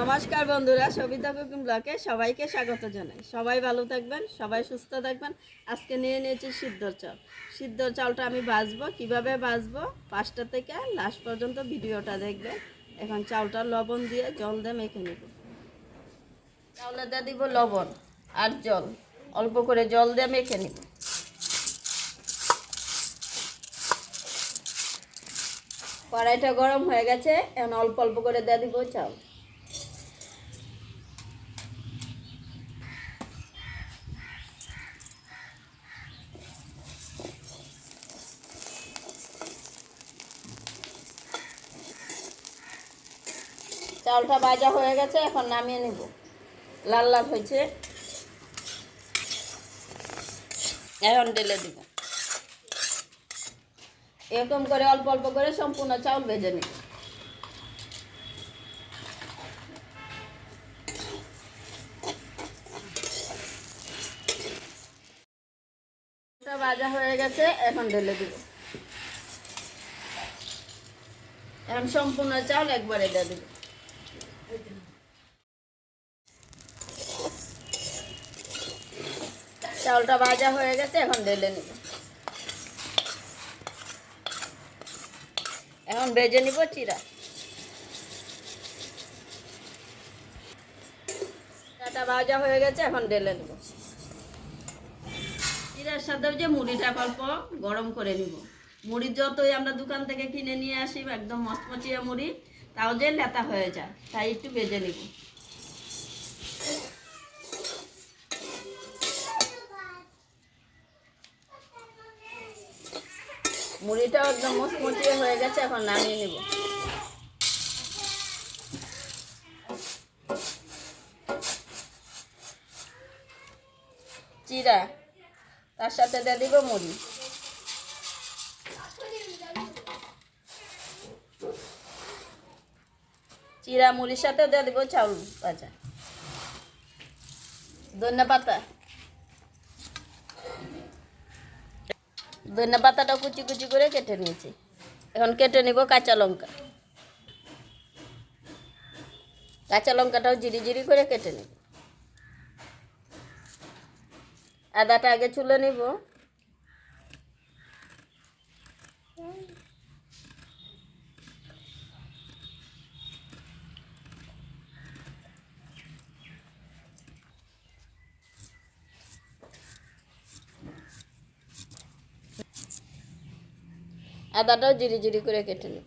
নমস্কার বন্ধুরা, সবিতা কুকিং ব্লকে সবাইকে স্বাগত জানাই। সবাই ভালো থাকবেন, সবাই সুস্থ থাকবেন। আজকে নিয়ে নিয়েছি সিদ্ধ চাল। সিদ্ধ চালটা আমি ভাজবো। কীভাবে ভাজবো? পাঁচটা থেকে লাস্ট পর্যন্ত ভিডিওটা দেখবেন এখন চালটা লবণ দিয়ে জল দিয়ে মেখে নেব। চাউলে দিয়ে দিব লবণ আর জল। অল্প করে জল দিয়ে মেখে নেব। কড়াইটা গরম হয়ে গেছে। এখন অল্প অল্প করে দিয়ে দিব চাল। চালটা ভাজা হয়ে গেছে, এখন নামিয়ে নেব। লাল লাল হয়েছে। এখন ঢেলে দিব। এরকম করে অল্প অল্প করে সম্পূর্ণ চাউল ভেজে নিব। ভাজা হয়ে গেছে, এখন ঢেলে দিব। এখন সম্পূর্ণ চাউল একবারে দিয়ে দিব। চাউলটা ভাজা হয়ে গেছে, এখন ঢেলে নিব। এখন ভেজে নিব চিরা। চিরাটা ভাজা হয়ে গেছে, এখন ঢেলে নিব। চিরার সাথে যে মুড়িটা অল্প গরম করে নিব। মুড়ি যতই আমরা দোকান থেকে কিনে নিয়ে আসি, একদম মচমচিয়া মুড়ি তাও যে লেতা হয়ে যায়, তাই একটু ভেজে নিব। মুড়িটাও একদম মচমচিয়ে হয়ে গেছে, এখন নামিয়ে নিব। চিরা, তার সাথে দিয়ে দিব মুড়ি। চিরা মুড়ির সাথে দিয়ে দিব চাউল ভাজা। ধনে পাতা। ধনে পাতাটা কুচি কুচি করে কেটে নিয়েছি। এখন কেটে নিব কাঁচা লঙ্কা। কাঁচা লঙ্কাটাও জিরি জিরি করে কেটে নেব। আদাটা আগে চুলে নিব। আদাটাও জিরি জিরি করে কেটে নেব।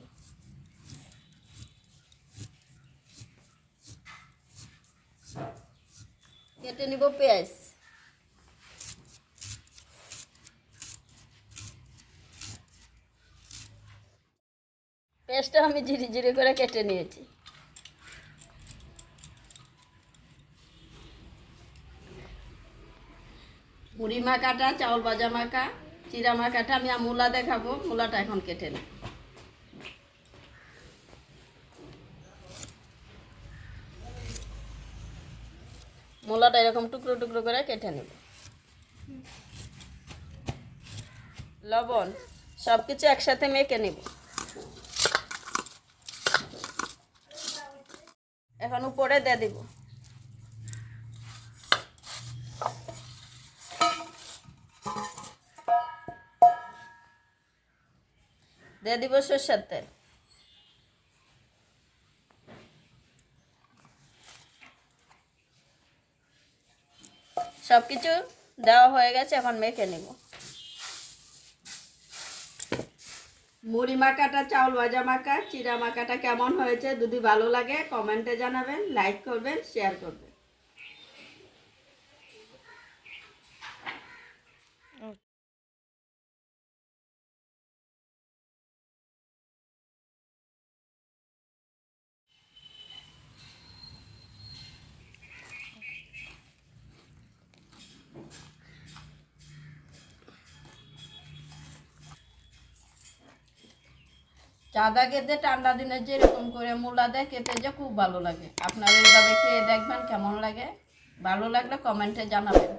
কেটে নিব পেঁয়াজ। পেঁয়াজটা আমি জিরি জিরি করে কেটে নিয়েছি। মুড়ি মাখাটা, চাউল ভাজা মাখা চিরা মাখাটা আমি মূলা দেখাবো, মূলাটা এখন কেটে নেব। মূলাটা এরকম টুকরো টুকরো করে কেটে নেব। লবণ সব কিছু একসাথে মেখে নেব। এখন উপরে দিয়ে দিব। দিয়ে দিব সর্ষের তেল। সব কিছু দেওয়া হয়ে গেছে, এখন মেখে নেব। মুড়ি মাখাটা, চাউল ভাজা মাখা, চিরা মাখাটা কেমন হয়েছে, যদি ভালো লাগে কমেন্টে জানাবেন, লাইক করবেন, শেয়ার করবেন। চাঁদা খেতে ঠান্ডা দিনে যেরকম করে মূলা দেয় খেতে যে খুব ভালো লাগে। আপনারা এইভাবে খেয়ে দেখবেন কেমন লাগে। ভালো লাগলে কমেন্টে জানাবেন।